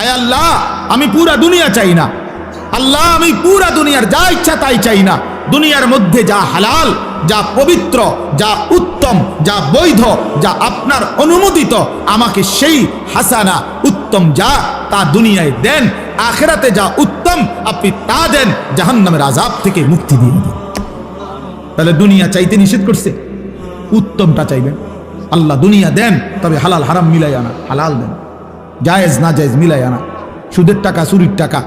আয় আল্লাহ, আমি পুরা দুনিয়া চাই না। আল্লাহ, আমি পুরা দুনিয়ার যা ইচ্ছা তাই চাই না। দুনিয়ার মধ্যে যা হালাল, যা পবিত্র, যা উত্তম, যা বৈধ, যা আপনার অনুমোদিত, আমাকে সেই হাসানা উত্তম যা তা দুনিয়ায় দেন, আখেরাতে যা উত্তম আপনি তা দেন, জাহান্নামের আজাব থেকে মুক্তি দিয়ে দেন তাহলে দুনিয়া চাইতে নিষেধ করছে? উত্তমটা চাইবেন। আল্লাহ দুনিয়া দেন, তবে হালাল, হারাম মিলাই আনা হালাল দেন। জায়েজ না জায়েজ মিলাই আনা সুদের টাকা, চুরির টাকা,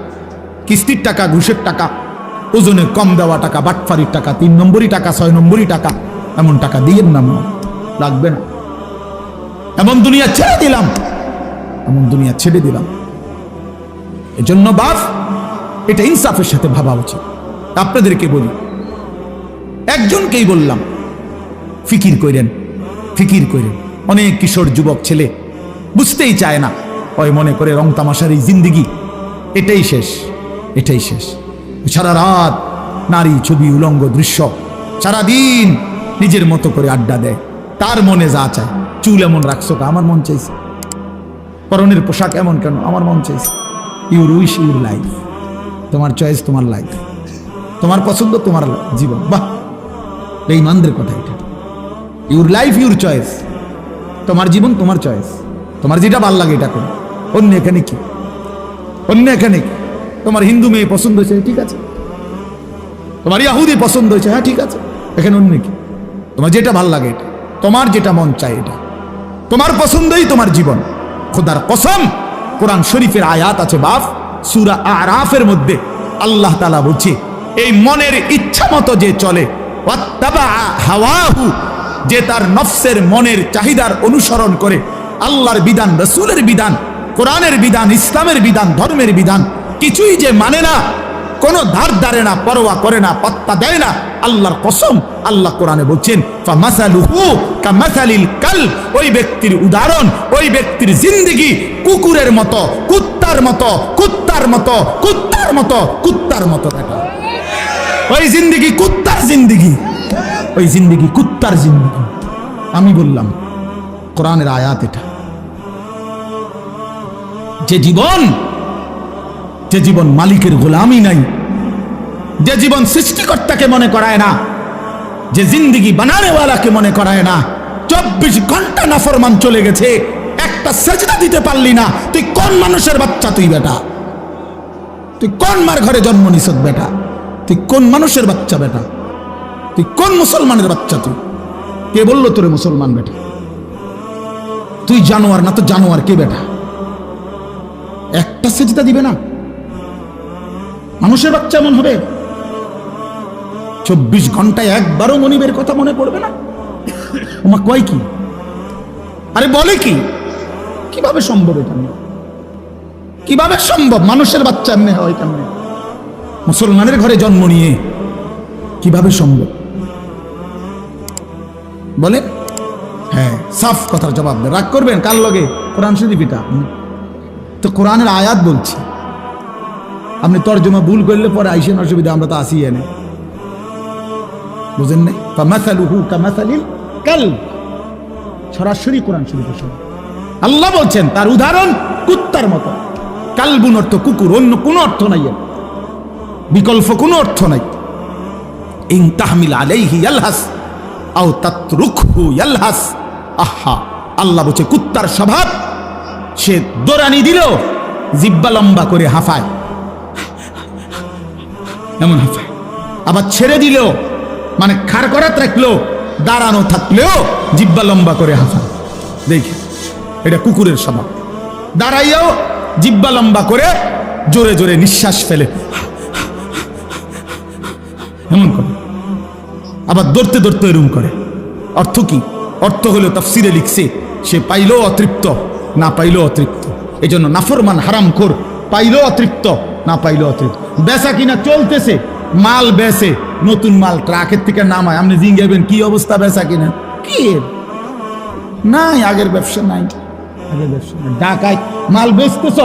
কিস্তির টাকা, ঘুষের টাকা, ওজনে কম দেওয়া টাকা, বাটফারির টাকা, তিন নম্বরই টাকা, ছয় নম্বরই টাকা, এমন টাকা দিয়েন না লাগবে না। এমন দুনিয়া ছেড়ে দিলাম, এমন দুনিয়া ছেড়ে দিলাম। এজন্য বাপ, এটা ইনসাফের সাথে ভাবা উচিত। আপনাদেরকে বলি, একজনকেই বললাম, ফিকির কইরেন ফিকির কইরেন। অনেক কিশোর যুবক ছেলে, বুঝতেই চায় না ওই মনে করে রং তামাশার এই জিন্দিগি। এটাই শেষ এটাই শেষ। সারা রাত নারী ছবি, উলঙ্গ দৃশ্য সারাদিন নিজের মতো করে আড্ডা দেয়। তার মনে যা চায়, চুল এমন রাখছো কা? আমার মন চাইছে। পরনের পোশাক এমন কেন, আমার মন চাইছে। ইউর উইশ ইউর লাইফ তোমার চয়েস তোমার লাইফ তোমার পছন্দ, তোমার জীবন। বাহ! এই মানদের কথা এটা। ইউর লাইফ ইউর চয়েস তোমার জীবন, তোমার চয়েস তোমার যেটা ভালো লাগে এটা করো। অন্য এখানে কি? অন্য এখানে কি? তোমার হিন্দু মেয়ে পছন্দ হয়েছে, ঠিক আছে। তোমার ইয়াহুদি পছন্দ হয়েছে হ্যাঁ ঠিক আছে। এখানে অন্য কি? তোমার যেটা ভালো লাগে এটা। তোমার যেটা মন চায় এটা। তোমার পছন্দই তোমার জীবন। খোদার কসম, কোরআন শরীফের আয়াত আছে বাপ সুরা আরাফের মধ্যে। আল্লাহ তালা বলছে, এই মনের ইচ্ছা মতো যে চলে হাওয়াহু, যে তার নফসের মনের চাহিদার অনুসরণ করে, আল্লাহর বিধান, রসুলের বিধান কোরআনের বিধান, ইসলামের বিধান, ধর্মের বিধান, কিছুই যে মানে না, কোনো ধার ধারে না, পরোয়া করে না, পাত্তা দেয় না, আল্লাহর কসম, আল্লাহ কোরআনে বলছেন কাল ওই ব্যক্তির উদাহরণ, ওই ব্যক্তির জিন্দেগি কুকুরের মতো, কুত্তার মতো কুত্তার মতো কুত্তার মতো কুত্তার মতো দেখা। ওই জিন্দেগি কুত্তার জিন্দেগি, ওই জিন্দেগি কুত্তার জিন্দেগি। আমি বললাম, কোরআনের আয়াত এটা। যে জীবন যে জীবন মালিকের গোলামি নাই, যে জীবন সৃষ্টিকর্তাকে মনে করায় না, যে জিন্দিগি বানানেওয়ালাকে মনে করায় না, চব্বিশ ঘণ্টা নাফরমান চলে গেছে, একটা সেজদা দিতে পারলি না, তুই কোন মানুষের বাচ্চা তুই বেটা? তুই কোন মার ঘরে জন্ম নিছ বেটা? তুই কোন মানুষের বাচ্চা বেটা? তুই কোন মুসলমানের বাচ্চা তুই? কে বলল তোরে মুসলমান বেটা? তুই জানোয়ার না তো জানোয়ার কে বেটা? একটা সেজদা দিবে না। মানুষের বাচ্চা এমন হবে। চব্বিশ ঘন্টায় একবারও মনিবের কথা মনে পড়বে না। ওমা কয় কি? আরে বলে কি? কীভাবে সম্ভব এটা? কীভাবে সম্ভব? মানুষের বাচ্চা এমনি হয় কেমনে? মুসলমানের ঘরে জন্ম নিয়ে কীভাবে সম্ভব? বলে হ্যাঁ সাফ কথার জবাব রাগ করবেন? কার লগে? কোরআন শরীফ এটা। তো কোরআনের আয়াত বলছি। আপনি তর্জমা ভুল করলে পরে আইসেন, অসুবিধা, আমরা তো আসি এনে। বুঝেন ফামাসালুহু কামাসালিল কাল সরাসরি কোরআন শরীফের সঙ্গে। আল্লাহ বলছেন, তার উদাহরণ কুত্তার মতো। কালবুন অর্থ কুকুর, অন্য কোনো অর্থ নাই বিকল্প কোনো অর্থ নাই। ইন তাহমিল আলাইহি ইয়ালহাস, আও তাতরুকহু ইয়ালহাস। আহা, আল্লাহ বলছে, কুত্তার স্বভাব সে দোরানি দিল জিব্বা লম্বা করে হাফায়। এমন হাফায়। আবার ছেড়ে দিলেও মানে খার করাত রাখল দাঁড়ানো থাকলেও জিব্বা লম্বা করে হাফায়। দেখি, এটা কুকুরের স্বভাব। দাঁড়াইয়াও জিব্বা লম্বা করে জোরে জোরে নিঃশ্বাস ফেলে। এমন করে। আবার দৌড়তে দৌড়তে এরম করে। অর্থ কি? অর্থ হলো তাফসিরে লিখছে, সে পাইলেও অতৃপ্ত। না পাইলেও অতৃপ্ত। এই জন্য নাফরমান হারাম খোর পাইলেও অতৃপ্ত, না পাইলেও অতৃপ্ত। বেচা কিনা চলতেছে, মাল বেচে, নতুন মাল ট্রাকের থেকে নামায়। আপনি জিঙ্গাবেন কি অবস্থা বেচা কিনা? কি নাই, আগের ব্যবসা নাই। আগের ব্যবসা ঢাকায় মাল বেচতেছ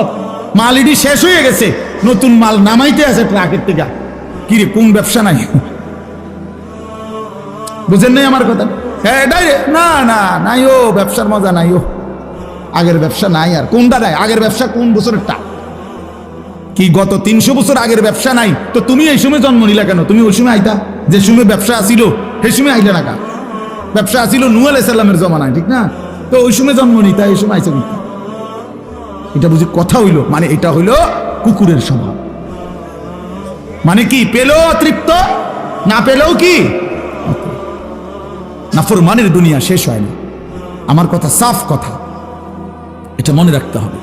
মাল ইডি শেষ হয়ে গেছে, নতুন মাল নামাইতে আছে ট্রাকের থেকে। কি রে, কোন ব্যবসা নাই? বুঝেন নাই আমার কথা? হ্যাঁ না না, নাই ও, ব্যবসার মজা নাই ও। আগের ব্যবসা নাই আর। কোনটা নাই? আগের ব্যবসা কোন বছরেরটা? কি গত তিনশো বছর আগের ব্যবসা নাই? তো তুমি এই সময় জন্ম নিলা কেন? তুমি ওই সময় আইতা? যে সময় ব্যবসা আসিল সেই সময় আইলে না? ব্যবসা আসিল নু আলাইসাল্লামের জমানায়, ঠিক না? তো ওই সময় জন্ম নিতা, এই সময় আইসা এটা বুঝি কথা হইল? মানে এটা হইল কুকুরের স্বভাব। মানে কি, পেলেও তৃপ্ত না পেলেও কি? নাফরমানের দুনিয়া শেষ হয় না। আমার কথা সাফ কথা। এটা মনে রাখতে হবে।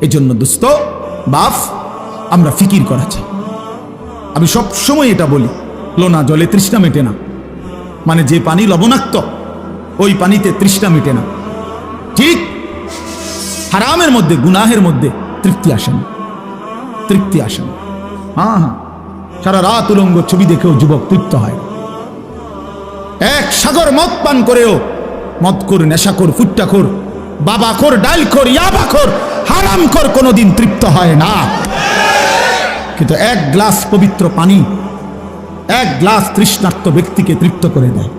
এই জন্য দোস্ত, বাফ, আমরা ফিকির করা চাই। আমি সব সময় এটা বলি, লোনা জলে তৃষ্ণা মেটে না। মানে যে পানি লবণাক্ত, ওই পানিতে তৃষ্ণা মেটে না। ঠিক হারামের মধ্যে, গুনাহের মধ্যে তৃপ্তি আসে না তৃপ্তি আসেন। হ্যাঁ হ্যাঁ। সারা রাত উলঙ্গ ছবি দেখেও যুবক তৃপ্ত হয়। এক সাগর মদ পান করেও মদ কর, নেশা কর, ফুট্টা কর বাবা কর ডাল কর ইয়াবা কর হারাম কর কোনোদিন তৃপ্ত হয় না। কিন্তু এক গ্লাস পবিত্র পানি এক গ্লাস তৃষ্ণার্ত ব্যক্তিকে তৃপ্ত করে দেয়।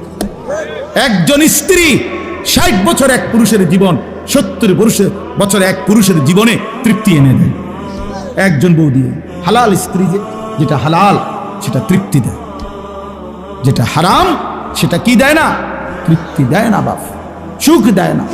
একজন স্ত্রী ষাট বছর এক পুরুষের জীবন, সত্তর পুরুষের বছর এক পুরুষের জীবনে তৃপ্তি এনে দেয়। একজন বউ দিয়ে, হালাল স্ত্রী যেটা হালাল, সেটা তৃপ্তি দেয়। যেটা হারাম, সেটা কি দেয় না? তৃপ্তি দেয় না বাপ, সুখ দেয় না।